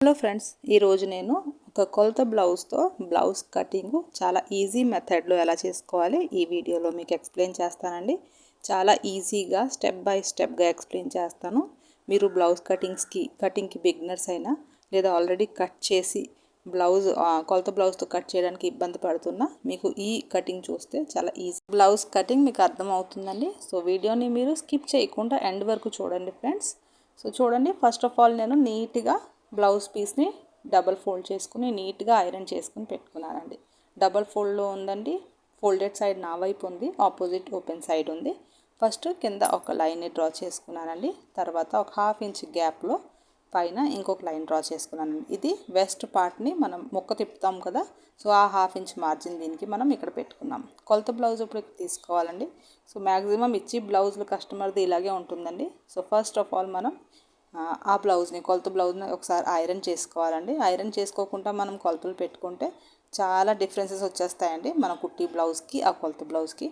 Hello friends ఈరోజు నేను ఒక కొలత బ్లౌజ్తో బ్లౌజ్ కటింగ్ చాలా ఈజీ మెథడ్లో ఎలా చేసుకోవాలి ఈ వీడియోలో మీకు ఎక్స్ప్లెయిన్ చేస్తానండి. చాలా ఈజీగా స్టెప్ బై స్టెప్గా ఎక్స్ప్లెయిన్ చేస్తాను. మీరు బ్లౌజ్ కటింగ్స్కి కటింగ్కి బిగినర్స్ అయినా లేదా ఆల్రెడీ కట్ చేసి బ్లౌజ్ కొలత బ్లౌజ్తో కట్ చేయడానికి ఇబ్బంది పడుతున్నా మీకు ఈ కటింగ్ చూస్తే చాలా ఈజీ. బ్లౌజ్ కటింగ్ మీకు అర్థమవుతుందండి. సో వీడియోని మీరు స్కిప్ చేయకుండా ఎండ్ వరకు చూడండి ఫ్రెండ్స్. సో చూడండి ఫస్ట్ ఆఫ్ ఆల్ నేను నీట్గా బ్లౌజ్ పీస్ని డబల్ ఫోల్డ్ చేసుకుని నీట్గా ఐరన్ చేసుకుని పెట్టుకున్నానండి. డబల్ ఫోల్డ్లో ఉందండి. ఫోల్డెడ్ సైడ్ నా వైపు ఉంది. ఆపోజిట్ ఓపెన్ సైడ్ ఉంది. ఫస్ట్ కింద ఒక లైన్ని డ్రా చేసుకున్నానండి. తర్వాత ఒక హాఫ్ ఇంచ్ గ్యాప్లో పైన ఇంకొక లైన్ డ్రా చేసుకున్నాను ఇది వెస్ట్ పార్ట్ని మనం మొక్క తిప్పుతాం కదా సో ఆ హాఫ్ ఇంచ్ మార్జిన్ దీనికి మనం ఇక్కడ పెట్టుకున్నాం. కొలత బ్లౌజ్ ఇప్పుడు తీసుకోవాలండి. సో మ్యాక్సిమం ఇచ్చి బ్లౌజులు కస్టమర్ది ఇలాగే ఉంటుందండి. సో ఫస్ట్ ఆఫ్ ఆల్ మనం ఆ బ్లౌజ్ని కొలత బ్లౌజ్ని ఒకసారి ఐరన్ చేసుకోవాలండి. ఐరన్ చేసుకోకుండా మనం కొలతలు పెట్టుకుంటే చాలా డిఫరెన్సెస్ వచ్చేస్తాయండి మన కుట్టి బ్లౌజ్కి ఆ కొలత బ్లౌజ్కి.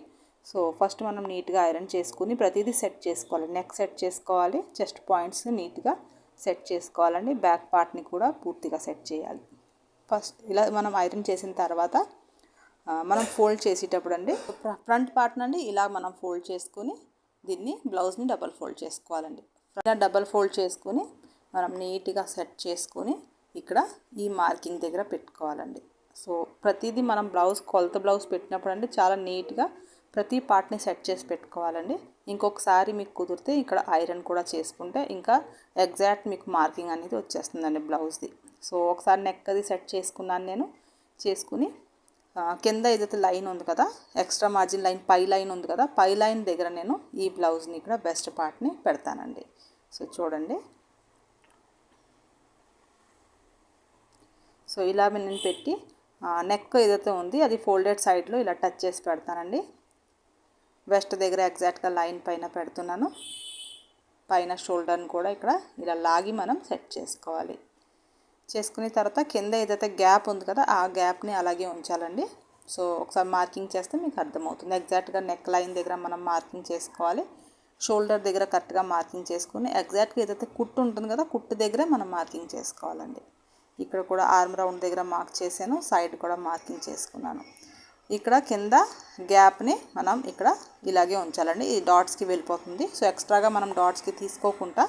సో ఫస్ట్ మనం నీట్గా ఐరన్ చేసుకుని ప్రతిదీ సెట్ చేసుకోవాలి. నెక్ సెట్ చేసుకోవాలి చెస్ట్ పాయింట్స్ నీట్గా సెట్ చేసుకోవాలండి. బ్యాక్ పార్ట్ని కూడా పూర్తిగా సెట్ చేయాలి. ఫస్ట్ ఇలా మనం ఐరన్ చేసిన తర్వాత మనం ఫోల్డ్ చేసేటప్పుడు అండి ఫ్రంట్ పార్ట్ నుండి ఇలా మనం ఫోల్డ్ చేసుకుని దీన్ని బ్లౌజ్ని డబల్ ఫోల్డ్ చేసుకోవాలండి. ఇలా డబల్ ఫోల్డ్ చేసుకొని మనం నీట్గా సెట్ చేసుకొని ఇక్కడ ఈ మార్కింగ్ దగ్గర పెట్టుకోవాలండి. సో ప్రతిదీ మనం బ్లౌజ్ కొలత బ్లౌజ్ పెట్టినప్పుడు అంటే చాలా నీట్గా ప్రతి పార్ట్ని సెట్ చేసి పెట్టుకోవాలండి. ఇంకొకసారి మీకు కుదిరితే ఇక్కడ ఐరన్ కూడా చేసుకుంటే ఇంకా ఎగ్జాక్ట్ మీకు మార్కింగ్ అనేది వచ్చేస్తుందండి బ్లౌజ్ది. సో ఒకసారి నెక్ అది సెట్ చేసుకున్నాను నేను. చేసుకుని కింద ఏదైతే లైన్ ఉంది కదా ఎక్స్ట్రా మార్జిన్ లైన్ పై లైన్ ఉంది కదా పై లైన్ దగ్గర నేను ఈ బ్లౌజ్ని ఇక్కడ బెస్ట్ పార్ట్ని పెడతానండి. సో చూడండి. సో ఇలా నేను పెట్టి నెక్ ఏదైతే ఉంది అది ఫోల్డెడ్ సైడ్లో ఇలా టచ్ చేసి పెడతానండి. వెస్ట్ దగ్గర ఎగ్జాక్ట్గా లైన్ పైన పెడుతున్నాను. పైన షోల్డర్ని కూడా ఇక్కడ ఇలా లాగి మనం సెట్ చేసుకోవాలి. చేసుకున్న తర్వాత కింద ఏదైతే గ్యాప్ ఉంది కదా ఆ గ్యాప్ని అలాగే ఉంచాలండి. సో ఒకసారి మార్కింగ్ చేస్తే మీకు అర్థమవుతుంది. ఎగ్జాక్ట్గా నెక్ లైన్ దగ్గర మనం మార్కింగ్ చేసుకోవాలి. షోల్డర్ దగ్గర కరెక్ట్గా మార్కింగ్ చేసుకుని ఎగ్జాక్ట్గా ఏదైతే కుట్టు ఉంటుంది కదా కుట్టు దగ్గరే మనం మార్కింగ్ చేసుకోవాలండి. ఇక్కడ కూడా ఆర్మ్ రౌండ్ దగ్గర మార్క్ చేశాను సైడ్ కూడా మార్కింగ్ చేసుకున్నాను. ఇక్కడ కింద గ్యాప్ని మనం ఇక్కడ ఇలాగే ఉంచాలండి. ఈ డాట్స్కి వెళ్ళిపోతుంది. సో ఎక్స్ట్రాగా మనం డాట్స్కి తీసుకోకుండా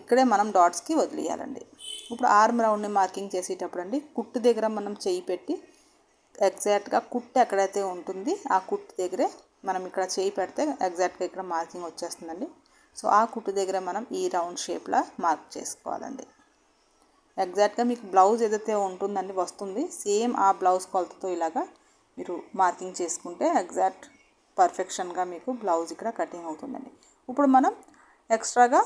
ఇక్కడే మనం డాట్స్కి వదిలేయాలండి. ఇప్పుడు ఆర్మ్ రౌండ్ని మార్కింగ్ చేసేటప్పుడు అండి కుట్టు దగ్గర మనం చేయి పెట్టి ఎగ్జాక్ట్గా కుట్టు ఎక్కడైతే ఉంటుంది ఆ కుట్టు దగ్గరే మనం ఇక్కడ చేయి పెడితే ఎగ్జాక్ట్గా ఇక్కడ మార్కింగ్ వచ్చేస్తుందండి. సో ఆ కుట్టు దగ్గర మనం ఈ రౌండ్ షేప్లో మార్క్ చేసుకోవాలండి. ఎగ్జాక్ట్గా మీకు బ్లౌజ్ ఏదైతే ఉంటుందండి వస్తుంది సేమ్ ఆ బ్లౌజ్ కొలతతో ఇలాగా మీరు మార్కింగ్ చేసుకుంటే ఎగ్జాక్ట్ పర్ఫెక్షన్గా మీకు బ్లౌజ్ ఇక్కడ కటింగ్ అవుతుందండి. ఇప్పుడు మనం ఎక్స్ట్రాగా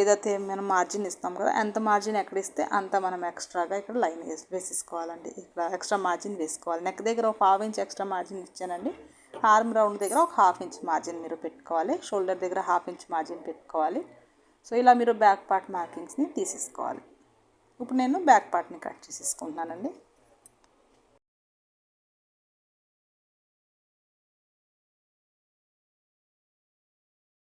ఏదైతే మనం మార్జిన్ ఇస్తాం కదా ఎంత మార్జిన్ ఎక్కడ ఇస్తే అంత మనం ఎక్స్ట్రాగా ఇక్కడ లైన్ వేసి వేసేసుకోవాలండి. ఇక్కడ ఎక్స్ట్రా మార్జిన్ వేసుకోవాలి. నెక్ దగ్గర ఒక హాఫ్ ఇంచ్ ఎక్స్ట్రా మార్జిన్ ఇచ్చానండి. ఆర్మ్ రౌండ్ దగ్గర ఒక హాఫ్ ఇంచ్ మార్జిన్ మీరు పెట్టుకోవాలి. షోల్డర్ దగ్గర హాఫ్ ఇంచ్ మార్జిన్ పెట్టుకోవాలి. సో ఇలా మీరు బ్యాక్ పార్ట్ మార్కింగ్స్ని తీసేసుకోవాలి. ఇప్పుడు నేను బ్యాక్ పార్ట్ని కట్ చేసేసుకుంటున్నానండి.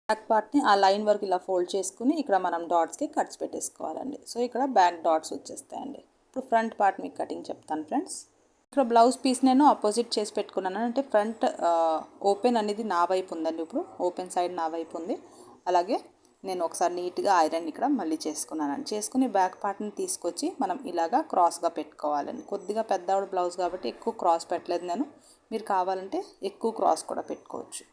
బ్యాక్ పార్ట్ని ఆ లైన్ వరకు ఇలా ఫోల్డ్ చేసుకుని ఇక్కడ మనం డాట్స్కి కట్స్ పెట్టేసుకోవాలండి. సో ఇక్కడ బ్యాక్ డాట్స్ వచ్చేస్తాయండి. ఇప్పుడు ఫ్రంట్ పార్ట్ మీకు కటింగ్ చెప్తాను ఫ్రెండ్స్. ఇక్కడ బ్లౌజ్ పీస్ నేను ఆపోజిట్ చేసి పెట్టుకున్నాను. అంటే ఫ్రంట్ ఓపెన్ అనేది నా వైపు ఉందండి ఇప్పుడు. ఓపెన్ సైడ్ నా వైపు ఉంది. అలాగే నేను ఒకసారి నీట్గా ఐరన్ ఇక్కడ మళ్ళీ చేసుకున్నాను. చేసుకుని బ్యాక్ పార్ట్ని తీసుకొచ్చి మనం ఇలాగా క్రాస్గా పెట్టుకోవాలండి. కొద్దిగా పెద్దవాడు బ్లౌజ్ కాబట్టి ఎక్కువ క్రాస్ పెట్టలేదు నేను. మీరు కావాలంటే ఎక్కువ క్రాస్ కూడా పెట్టుకోవచ్చు.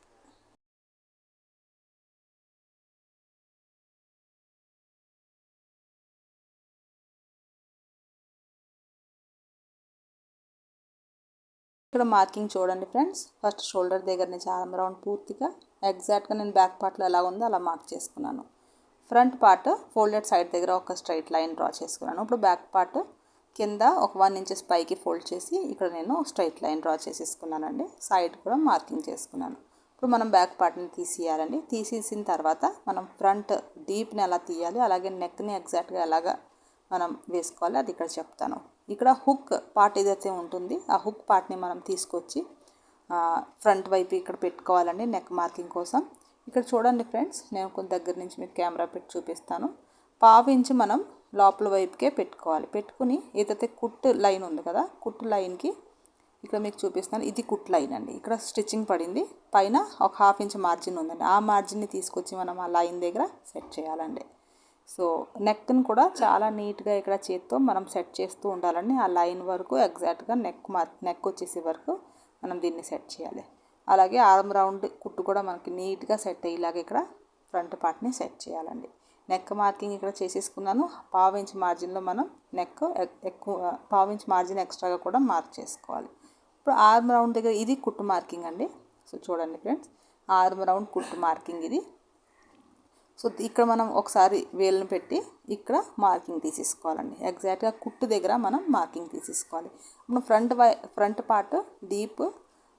ఇక్కడ మార్కింగ్ చూడండి ఫ్రెండ్స్. ఫస్ట్ షోల్డర్ దగ్గర నుంచి ఆర్మ్ రౌండ్ పూర్తిగా. ఎగ్జాక్ట్గా నేను బ్యాక్ పార్ట్లో ఎలా ఉందో అలా మార్క్ చేసుకున్నాను. ఫ్రంట్ పార్ట్ ఫోల్డెడ్ సైడ్ దగ్గర ఒక స్ట్రైట్ లైన్ డ్రా చేసుకున్నాను. ఇప్పుడు బ్యాక్ పార్ట్ కింద ఒక వన్ ఇంచెస్ పైకి ఫోల్డ్ చేసి ఇక్కడ నేను స్ట్రైట్ లైన్ డ్రా చేసేసుకున్నానండి. సైడ్ కూడా మార్కింగ్ చేసుకున్నాను. ఇప్పుడు మనం బ్యాక్ పార్ట్ని తీసేయాలండి. తీసేసిన తర్వాత మనం ఫ్రంట్ డీప్ని ఎలా తీయాలి అలాగే నెక్ని ఎగ్జాక్ట్గా ఎలాగా మనం వేసుకోవాలి అది ఇక్కడ చెప్తాను. ఇక్కడ హుక్ పార్ట్ ఏదైతే ఉంటుంది ఆ హుక్ పార్ట్ని మనం తీసుకొచ్చి ఫ్రంట్ వైపు ఇక్కడ పెట్టుకోవాలండి నెక్ మార్కింగ్ కోసం. ఇక్కడ చూడండి ఫ్రెండ్స్ నేను కొంత దగ్గర నుంచి మీకు కెమెరా పెట్టి చూపిస్తాను. పావు మనం లోపల వైపుకే పెట్టుకోవాలి. పెట్టుకుని ఏదైతే కుట్టు లైన్ ఉంది కదా కుట్టు లైన్కి ఇక్కడ మీకు చూపిస్తాను. ఇది కుట్ లైన్ అండి. ఇక్కడ స్టిచ్చింగ్ పడింది. పైన ఒక హాఫ్ ఇంచ్ మార్జిన్ ఉందండి. ఆ మార్జిన్ని తీసుకొచ్చి మనం ఆ లైన్ దగ్గర సెట్ చేయాలండి. సో నెక్ని కూడా చాలా నీట్గా ఇక్కడ చేత్తో మనం సెట్ చేస్తూ ఉండాలండి. ఆ లైన్ వరకు ఎగ్జాక్ట్గా నెక్ మార్ నెక్ వచ్చేసే వరకు మనం దీన్ని సెట్ చేయాలి. అలాగే ఆర్మ్ రౌండ్ కుట్టు కూడా మనకి నీట్గా సెట్ అయ్యేలాగా ఇక్కడ ఫ్రంట్ పార్ట్ని సెట్ చేయాలండి. నెక్ మార్కింగ్ ఇక్కడ చేసేసుకున్నాను. పావు ఇంచ్ మార్జిన్లో మనం నెక్ ఎక్కువ పావు ఇంచ్ మార్జిన్ ఎక్స్ట్రాగా కూడా మార్క్ చేసుకోవాలి. ఇప్పుడు ఆర్మ్ రౌండ్ దగ్గర ఇది కుట్టు మార్కింగ్ అండి. సో చూడండి ఫ్రెండ్స్ ఆర్మ్ రౌండ్ కుట్టు మార్కింగ్ ఇది. సో ఇక్కడ మనం ఒకసారి వేలును పెట్టి ఇక్కడ మార్కింగ్ తీసేసుకోవాలండి. ఎగ్జాక్ట్గా కుట్టు దగ్గర మనం మార్కింగ్ తీసేసుకోవాలి. ఇప్పుడు front V front part deep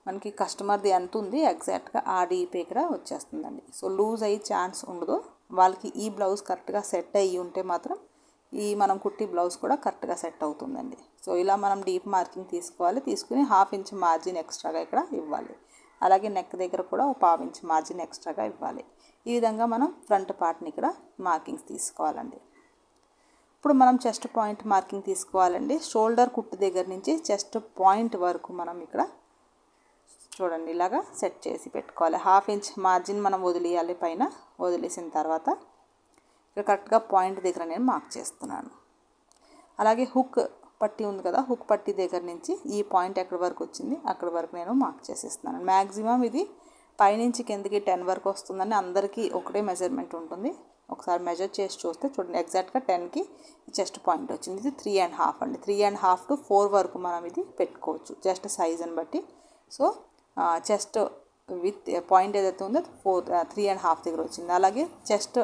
మనకి కస్టమర్ది ఎంత ఉంది ఎగ్జాక్ట్గా ఆ డీప్ దగ్గర వచ్చేస్తుందండి. సో లూజ్ అయ్యే ఛాన్స్ ఉండదు. వాళ్ళకి ఈ బ్లౌజ్ కరెక్ట్గా సెట్ అయ్యి ఉంటే మాత్రం ఈ మనం కుట్టి బ్లౌజ్ కూడా కరెక్ట్గా సెట్ అవుతుందండి. సో ఇలా మనం డీప్ మార్కింగ్ తీసుకోవాలి. తీసుకుని హాఫ్ ఇంచ్ మార్జిన్ ఎక్స్ట్రాగా ఇక్కడ ఇవ్వాలి. అలాగే నెక్ దగ్గర కూడా ఒక పావు ఇంచ్ మార్జిన్ ఎక్స్ట్రాగా ఇవ్వాలి. ఈ విధంగా మనం ఫ్రంట్ పార్ట్ని ఇక్కడ మార్కింగ్స్ తీసుకోవాలండి. ఇప్పుడు మనం చెస్ట్ పాయింట్ మార్కింగ్ తీసుకోవాలండి. షోల్డర్ కుట్టు దగ్గర నుంచి చెస్ట్ పాయింట్ వరకు మనం ఇక్కడ చూడండి ఇలాగా సెట్ చేసి పెట్టుకోవాలి. హాఫ్ ఇంచ్ మార్జిన్ మనం వదిలేయాలి పైన వదిలేసిన తర్వాత ఇక్కడ కరెక్ట్గా పాయింట్ దగ్గర నేను మార్క్ చేస్తున్నాను. అలాగే హుక్ పట్టి ఉంది కదా హుక్ పట్టి దగ్గర నుంచి ఈ పాయింట్ ఎక్కడి వరకు వచ్చింది అక్కడి వరకు నేను మార్క్ చేసేస్తున్నాను. మ్యాక్సిమం ఇది పైనుంచి కిందకి టెన్ వరకు వస్తుందని అందరికీ ఒకటే మెజర్మెంట్ ఉంటుంది. ఒకసారి మెజర్ చేసి చూస్తే చూడండి ఎగ్జాక్ట్గా టెన్కి చెస్ట్ పాయింట్ వచ్చింది. ఇది త్రీ అండ్ హాఫ్ అండి. Three and half to four వరకు మనం ఇది పెట్టుకోవచ్చు జస్ట్ సైజుని బట్టి. సో చెస్ట్ విత్ పాయింట్ ఏదైతే ఉందో ఫోర్ త్రీ అండ్ హాఫ్ దగ్గర వచ్చింది. అలాగే చెస్ట్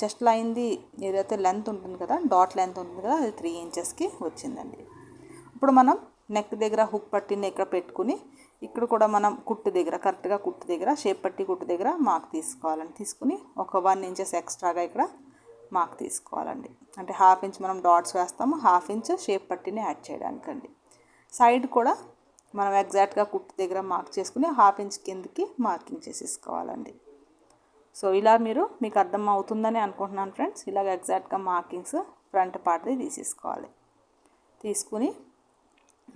చెస్ట్ లైన్ది ఏదైతే లెంత్ ఉంటుంది కదా డాట్ లెంత్ ఉంటుంది కదా అది త్రీ ఇంచెస్కి వచ్చిందండి. ఇప్పుడు మనం నెక్ దగ్గర హుక్ పట్టిని ఇక్కడ పెట్టుకుని ఇక్కడ కూడా మనం కుట్టు దగ్గర కరెక్ట్గా కుట్టు దగ్గర షేప్ పట్టి కుట్టు దగ్గర మార్క్ తీసుకోవాలండి. తీసుకుని ఒక వన్ ఇంచెస్ ఎక్స్ట్రాగా ఇక్కడ మార్క్ తీసుకోవాలండి. అంటే హాఫ్ ఇంచ్ మనం డాట్స్ వేస్తాము హాఫ్ ఇంచ్ షేప్ పట్టిని యాడ్ చేయడానికండి. సైడ్ కూడా మనం ఎగ్జాక్ట్గా కుట్టు దగ్గర మార్క్ చేసుకుని హాఫ్ ఇంచ్ కిందకి మార్కింగ్ చేసేసుకోవాలండి. సో ఇలా మీరు మీకు అర్థం అవుతుందని అనుకుంటున్నాను ఫ్రెండ్స్ ఇలాగ ఎగ్జాక్ట్గా మార్కింగ్స్ ఫ్రంట్ పార్ట్ది తీసేసుకోవాలి. తీసుకుని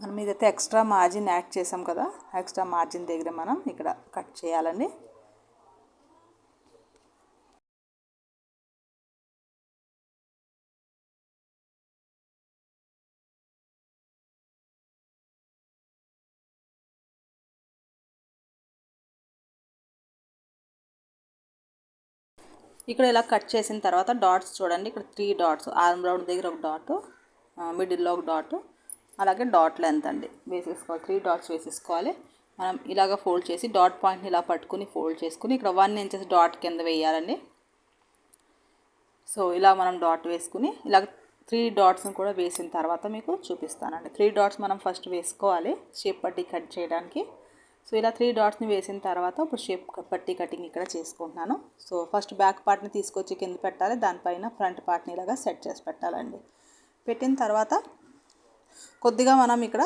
మనం ఇదైతే ఎక్స్ట్రా మార్జిన్ యాడ్ చేసాం కదా ఎక్స్ట్రా మార్జిన్ దగ్గర మనం ఇక్కడ కట్ చేయాలండి. ఇక్కడ ఇలా కట్ చేసిన తర్వాత డాట్స్ చూడండి ఇక్కడ త్రీ డాట్స్ ఆర్మ్ రౌండ్ దగ్గర ఒక డాట్ మిడిల్లో ఒక డాట్. అలాగే డాట్ లెంత్ అండి. వేసేసుకోవాలి. త్రీ డాట్స్ వేసేసుకోవాలి. మనం ఇలాగ ఫోల్డ్ చేసి డాట్ పాయింట్ని ఇలా పట్టుకుని ఫోల్డ్ చేసుకుని ఇక్కడ వన్ ఇంచెస్ డాట్ కింద వేయాలండి. సో ఇలా మనం డాట్ వేసుకుని ఇలా త్రీ డాట్స్ని కూడా వేసిన తర్వాత మీకు చూపిస్తానండి. త్రీ డాట్స్ మనం ఫస్ట్ వేసుకోవాలి. షేప్ పట్టి కట్ చేయడానికి. సో ఇలా త్రీ డాట్స్ని వేసిన తర్వాత ఇప్పుడు షేప్ పట్టి కటింగ్ ఇక్కడ చేసుకుంటున్నాను. సో ఫస్ట్ బ్యాక్ పార్ట్ని తీసుకొచ్చి కింద పెట్టాలి. దానిపైన ఫ్రంట్ పార్ట్ని ఇలాగా సెట్ చేసి పెట్టాలండి. పెట్టిన తర్వాత కొద్దిగా మనం ఇక్కడ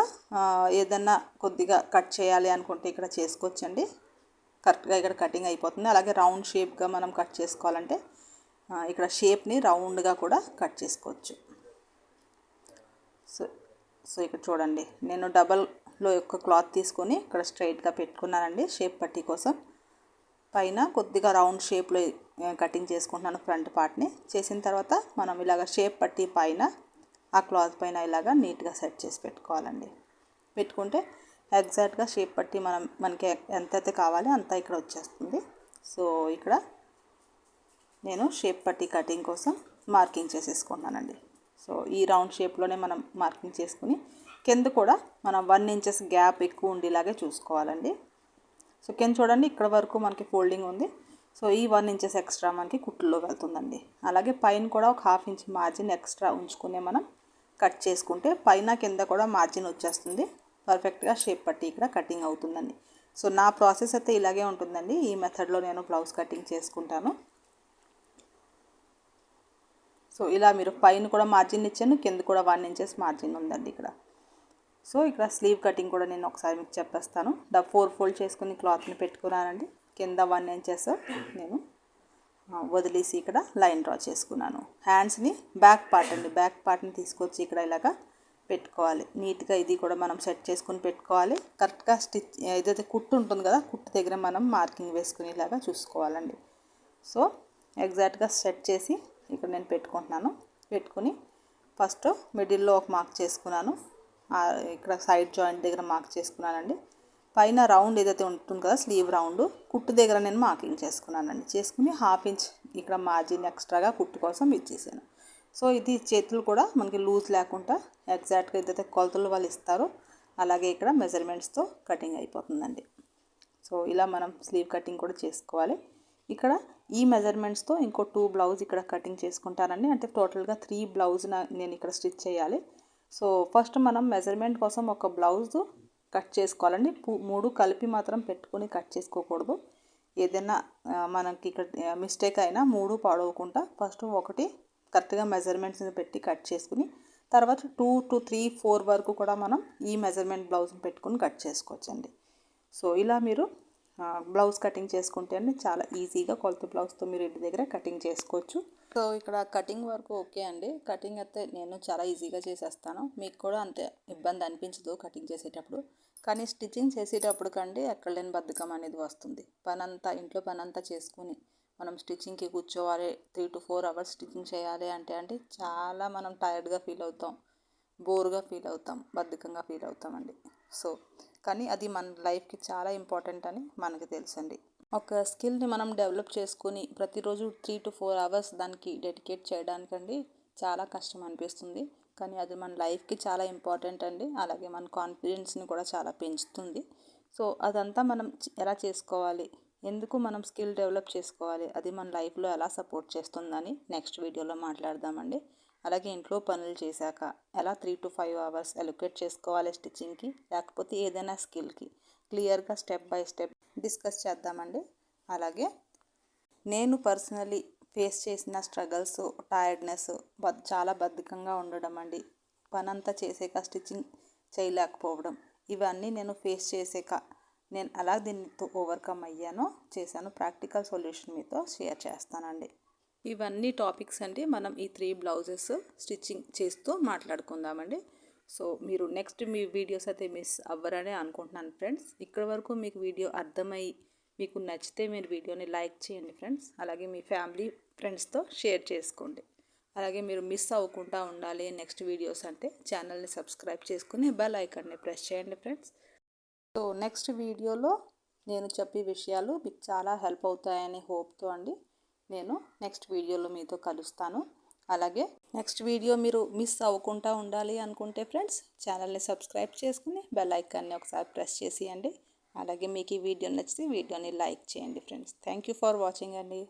ఏదన్నా కొద్దిగా కట్ చేయాలి అనుకుంటే ఇక్కడ చేసుకోవచ్చండి. కరెక్ట్గా ఇక్కడ కటింగ్ అయిపోతుంది. అలాగే రౌండ్ షేప్గా మనం కట్ చేసుకోవాలంటే ఇక్కడ షేప్ని రౌండ్గా కూడా కట్ చేసుకోవచ్చు. సో సో ఇక్కడ చూడండి. నేను డబల్లో యొక్క క్లాత్ తీసుకొని ఇక్కడ స్ట్రైట్గా పెట్టుకున్నానండి షేప్ పట్టీ కోసం. పైన కొద్దిగా రౌండ్ షేప్లో కటింగ్ చేసుకుంటున్నాను ఫ్రంట్ పార్ట్ని. చేసిన తర్వాత మనం ఇలాగ షేప్ పట్టి పైన ఆ క్లాత్ పైన ఇలాగా నీట్గా సెట్ చేసి పెట్టుకోవాలండి. పెట్టుకుంటే ఎగ్జాక్ట్గా షేప్ పట్టి మనం మనకి ఎంత అయితే అంత ఇక్కడ వచ్చేస్తుంది. సో ఇక్కడ నేను షేప్ పట్టి కటింగ్ కోసం మార్కింగ్ చేసేసుకున్నానండి. సో ఈ రౌండ్ షేప్లోనే మనం మార్కింగ్ చేసుకుని కింద కూడా మనం వన్ ఇంచెస్ గ్యాప్ ఎక్కువ ఉండేలాగే చూసుకోవాలండి. సో కింద చూడండి ఇక్కడ వరకు మనకి ఫోల్డింగ్ ఉంది. సో ఈ వన్ ఇంచెస్ ఎక్స్ట్రా మనకి కుట్టులో వెళ్తుందండి. అలాగే పైన కూడా ఒక హాఫ్ ఇంచ్ మార్జిన్ ఎక్స్ట్రా ఉంచుకునే మనం కట్ చేసుకుంటే పైన కింద కూడా మార్జిన్ వచ్చేస్తుంది. పర్ఫెక్ట్గా షేప్ పట్టి ఇక్కడ కటింగ్ అవుతుందండి. సో నా ప్రాసెస్ అయితే ఇలాగే ఉంటుందండి. ఈ మెథడ్లో నేను బ్లౌజ్ కటింగ్ చేసుకుంటాను. సో ఇలా మీరు పైన కూడా మార్జిన్ ఇచ్చాను కింద కూడా వన్ ఇంచెస్ మార్జిన్ ఉందండి ఇక్కడ. సో ఇక్కడ స్లీవ్ కటింగ్ కూడా నేను ఒకసారి మీకు చెప్పేస్తాను. డ ఫోర్ ఫోల్డ్ చేసుకుని క్లాత్ని పెట్టుకున్నానండి. కింద వన్ ఇంచెస్ నేను వదిలేసి ఇక్కడ లైన్ డ్రా చేసుకున్నాను. హ్యాండ్స్ని బ్యాక్ పార్ట్ అండి. బ్యాక్ పార్ట్ని తీసుకొచ్చి ఇక్కడ ఇలాగా పెట్టుకోవాలి. నీట్గా ఇది కూడా మనం సెట్ చేసుకుని పెట్టుకోవాలి. కరెక్ట్గా స్టిచ్ ఏదైతే కుట్టు ఉంటుంది కదా కుట్టు దగ్గర మనం మార్కింగ్ వేసుకునేలాగా చూసుకోవాలండి. సో ఎగ్జాక్ట్గా సెట్ చేసి ఇక్కడ నేను పెట్టుకుంటున్నాను. పెట్టుకుని ఫస్ట్ మిడిల్లో ఒక మార్క్ చేసుకున్నాను. ఇక్కడ సైడ్ జాయింట్ దగ్గర మార్క్ చేసుకున్నానండి. పైన రౌండ్ ఏదైతే ఉంటుంది కదా స్లీవ్ రౌండ్ కుట్టు దగ్గర నేను మార్కింగ్ చేసుకున్నానండి. చేసుకుని హాఫ్ ఇంచ్ ఇక్కడ మార్జిన్ ఎక్స్ట్రాగా కుట్టు కోసం ఇచ్చేసాను సో ఇది చేతులు కూడా మనకి లూజ్ లేకుండా ఎగ్జాక్ట్గా ఏదైతే కొలతలు వాళ్ళు ఇస్తారో అలాగే ఇక్కడ మెజర్మెంట్స్తో కటింగ్ అయిపోతుందండి. సో ఇలా మనం స్లీవ్ కటింగ్ కూడా చేసుకోవాలి. ఇక్కడ ఈ మెజర్మెంట్స్తో ఇంకో టూ బ్లౌజ్ ఇక్కడ కటింగ్ చేసుకుంటానండి. అంటే టోటల్గా త్రీ బ్లౌజ్ నేను ఇక్కడ స్టిచ్ చేయాలి. సో ఫస్ట్ మనం మెజర్మెంట్ కోసం ఒక బ్లౌజ్ కట్ చేసుకోవాలండి. మూడు కలిపి మాత్రం పెట్టుకొని కట్ చేసుకోకూడదు. ఏదైనా మనకి ఇక్కడ మిస్టేక్ అయినా మూడు పాడవకుండా ఫస్ట్ ఒకటి కరెక్ట్గా మెజర్మెంట్స్ని పెట్టి కట్ చేసుకుని తర్వాత టూ టు త్రీ ఫోర్ వరకు కూడా మనం ఈ మెజర్మెంట్ బ్లౌజ్ని పెట్టుకుని కట్ చేసుకోవచ్చండి. సో ఇలా మీరు బ్లౌజ్ కటింగ్ చేసుకుంటే అండి చాలా ఈజీగా కొలత బ్లౌజ్తో మీరు ఇంటి దగ్గర కటింగ్ చేసుకోవచ్చు. సో ఇక్కడ కటింగ్ వరకు ఓకే అండి. కటింగ్ అయితే నేను చాలా ఈజీగా చేసేస్తాను. మీకు కూడా అంతే ఇబ్బంది అనిపించదు కటింగ్ చేసేటప్పుడు. కానీ స్టిచ్చింగ్ చేసేటప్పుడు కండి ఎక్కడ లేని బద్ధకం అనేది వస్తుంది. పనంతా ఇంట్లో పనంతా చేసుకుని మనం స్టిచ్చింగ్కి కూర్చోవాలి three to four hours stitching చేయాలి అంటే అంటే చాలా మనం టైర్డ్గా ఫీల్ అవుతాం. బోర్గా ఫీల్ అవుతాం. బద్ధకంగా ఫీల్ అవుతామండి. సో కానీ అది మన లైఫ్కి చాలా ఇంపార్టెంట్ అని మనకి తెలుసండి. ఒక స్కిల్ని మనం డెవలప్ చేసుకుని ప్రతిరోజు త్రీ టు ఫోర్ అవర్స్ దానికి డెడికేట్ చేయడానికండి చాలా కష్టం అనిపిస్తుంది. కానీ అది మన లైఫ్కి చాలా ఇంపార్టెంట్ అండి. అలాగే మన కాన్ఫిడెన్స్ని కూడా చాలా పెంచుతుంది. సో అదంతా మనం ఎలా చేసుకోవాలి? ఎందుకు మనం స్కిల్ డెవలప్ చేసుకోవాలి? అది మన లైఫ్లో ఎలా సపోర్ట్ చేస్తుందని నెక్స్ట్ వీడియోలో మాట్లాడదామండి. అలాగే ఇంట్లో పనులు చేశాక ఎలా three to five hours allocate చేసుకోవాలి స్టిచ్చింగ్కి లేకపోతే ఏదైనా స్కిల్కి క్లియర్గా స్టెప్ బై స్టెప్ డిస్కస్ చేద్దామండి. అలాగే నేను పర్సనలీ ఫేస్ చేసిన స్ట్రగల్స్ టైర్డ్నెస్ బ చాలా బద్ధకంగా ఉండడం అండి. పనంతా చేసాక స్టిచ్చింగ్ చేయలేకపోవడం. ఇవన్నీ నేను ఫేస్ చేసాక నేను ఎలా దీనితో ఓవర్కమ్ అయ్యానో చేశాను. ప్రాక్టికల్ సొల్యూషన్ మీతో షేర్ చేస్తానండి. ఇవన్నీ టాపిక్స్ అండి. మనం ఈ త్రీ బ్లౌజెస్ స్టిచ్చింగ్ చేస్తూ మాట్లాడుకుందామండి. సో మీరు నెక్స్ట్ మీ వీడియోస్ అయితే మిస్ అవ్వరని అనుకుంటున్నాను ఫ్రెండ్స్. ఇక్కడ వరకు మీకు వీడియో అర్థమై మీకు నచ్చితే మీరు వీడియోని లైక్ చేయండి ఫ్రెండ్స్. అలాగే మీ ఫ్యామిలీ ఫ్రెండ్స్తో షేర్ చేసుకోండి. అలాగే మీరు మిస్ అవ్వకుండా ఉండాలి నెక్స్ట్ వీడియోస్ అంటే ఛానల్ని సబ్స్క్రైబ్ చేసుకుని బెల్ ఐకాన్ని ప్రెస్ చేయండి ఫ్రెండ్స్. సో నెక్స్ట్ వీడియోలో నేను చెప్పే విషయాలు మీకు చాలా హెల్ప్ అవుతాయని హోప్తో అండి. నేను నెక్స్ట్ వీడియోలో మీతో కలుస్తాను. అలాగే నెక్స్ట్ వీడియో మీరు మిస్ అవ్వకుండా ఉండాలి అనుకుంటే ఫ్రెండ్స్ ఛానల్ని సబ్స్క్రైబ్ చేసుకుని బెల్ ఐకాన్ని ఒకసారి ప్రెస్ చేసేయండి. అలాగే మీకు ఈ వీడియో నచ్చితే వీడియోని లైక్ చేయండి friends. Thank you for watching అండి.